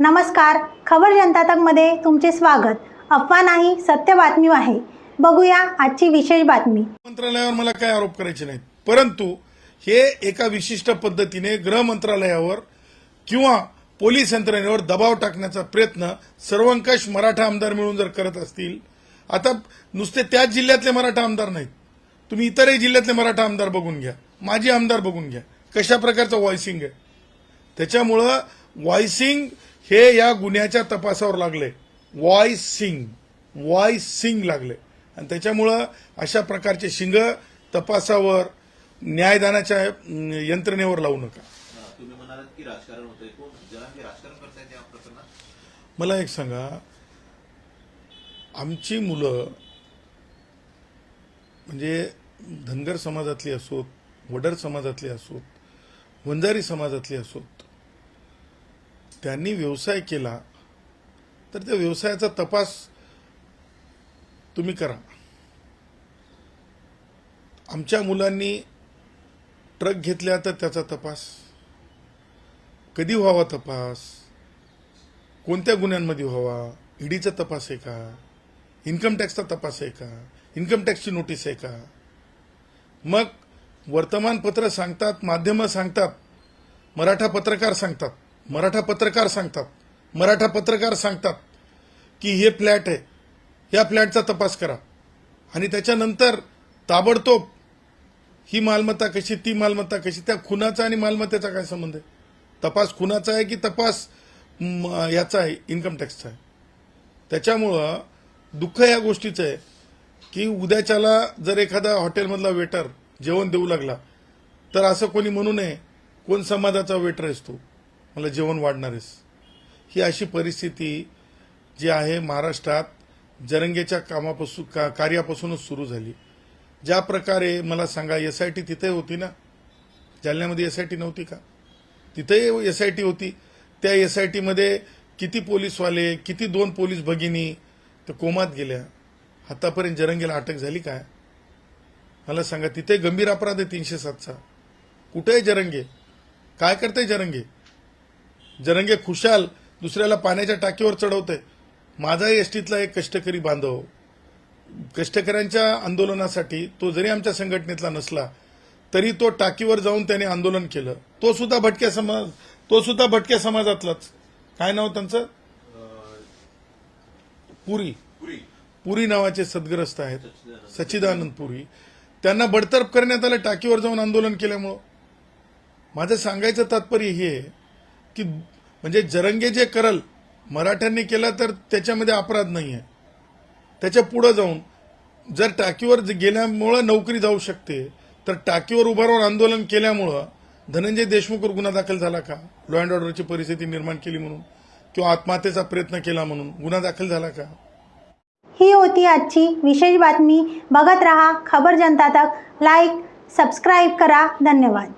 नमस्कार. खबर जनता तकमध्ये तुमचे स्वागत. अफवा नाही सत्य बातमी आहे. बघूया आजची विशेष बातमी. मंत्रालयावर मला काय आरोप करायचे नाहीत. परंतु हे एका विशिष्ट पद्धतीने गृह मंत्रालयावर किंवा पोलीस यंत्रणेवर दबाव टाकण्याचा प्रयत्न सर्वंकष मराठा आमदार मिळून जर करत असतील आता नुसते त्याच जिल्ह्यातले मराठा आमदार नाहीत. तुम्ही इतरही जिल्ह्यातले मराठा आमदार बघून घ्या. माजी आमदार बघून घ्या. कशा प्रकारचं व्हॉइसिंग आहे? त्याच्यामुळं व्हॉइसिंग हे या गुन्ह्याच्या तपासावर लागले. व्हॉइसिंग व्हॉइसिंग लागले. आणि त्याच्यामुळं अशा प्रकारचे शिंग तपासावर न्यायदानाच्या यंत्रणेवर लावू नका. मला एक सांगा. आमची मुलं म्हणजे धनगर समाजातली असोत वडर समाजातली असोत वंजारी समाजातली असोत त्यांनी व्यवसाय केला तर त्या व्यवसायाचा तपास तुम्ही करा. आमच्या मुलांनी ट्रक घेतल्या तर त्याचा तपास कधी व्हावा तपास कोणत्या गुन्ह्यांमध्ये व्हावा ईडीचा तपास आहे का इन्कम टॅक्सचा तपास आहे का इन्कम टॅक्सची नोटीस आहे का? मग वर्तमानपत्र सांगतात माध्यमं सांगतात मराठा पत्रकार सांगतात. मराठा पत्रकार सांगतात. मराठा पत्रकार सांगतात की हे फ्लॅट आहे. या फ्लॅटचा तपास करा. आणि त्याच्यानंतर ताबडतोब ही मालमत्ता कशी ती मालमत्ता कशी त्या खुनाचा आणि मालमत्तेचा काय संबंध आहे? तपास खुनाचा आहे की तपास याचा आहे इन्कम टॅक्सचा आहे? त्याच्यामुळं दुःख या गोष्टीचं आहे की उद्याच्याला जर एखादा हॉटेलमधला वेटर जेवण देऊ लागला तर असं कोणी म्हणू नये कोण समाजाचा वेटर आहेस मला जेवण वाढणार आहेस ही अशी परिस्थिती जी आहे महाराष्ट्रात जरंगेच्या कामापासून का कार्यापासूनच सुरू झाली. ज्या प्रकारे मला सांगा एस आय टी तिथे होती ना? जालन्यामध्ये एस आय टी नव्हती का? तिथेही एस आय टी होती. त्या एस आय टीमध्ये किती पोलीसवाले किती दोन पोलीस भगिनी तर कोमात गेल्या. आतापर्यंत जरंगेला अटक झाली काय? मला सांगा तिथे गंभीर अपराध आहे तीनशे सातचा. कुठे आहे जरंगे? काय करते जरंगे? जरंगे खुशाल दुसऱ्याला पाण्याच्या टाकीवर चढवतंय माझा एसटीतला एक कष्टकरी बांधव. कष्टकऱ्यांच्या आंदोलनासाठी तो जरी आमच्या संघटनेतला नसला तरी तो टाकीवर जाऊन त्याने आंदोलन केलं. तो सुद्धा भटक्या समाज तो सुद्धा भटक्या समाजातलाच. काय नाव त्यांचं? पुरी. पुरी. पुरी नावाचे सद्ग्रस्त आहेत. सच्चिदानंद पुरी. त्यांना बडतर्फ करण्यात आलं टाकीवर जाऊन आंदोलन केल्यामुळं. माझं सांगायचं तात्पर्य हे आहे की म्हणजे जरंगे जे करल मराठ्यांनी केलं तर त्याच्यामध्ये अपराध नाही आहे त्याच्या पुढे जाऊन जर टाकीवर गेल्यामुळं नोकरी जाऊ शकते तर टाकीवर उभा राहून आंदोलन केल्यामुळं धनंजय देशमुखवर गुन्हा दाखल झाला का? लॉ अँड ऑर्डरची परिस्थिती निर्माण केली म्हणून? किंवा आत्महत्येचा प्रयत्न केला म्हणून? गुन्हा दाखल झाला का? ही होती आजची विशेष बातमी. बघत रहा खबर जनता तक. लाईक सबस्क्राईब करा. धन्यवाद.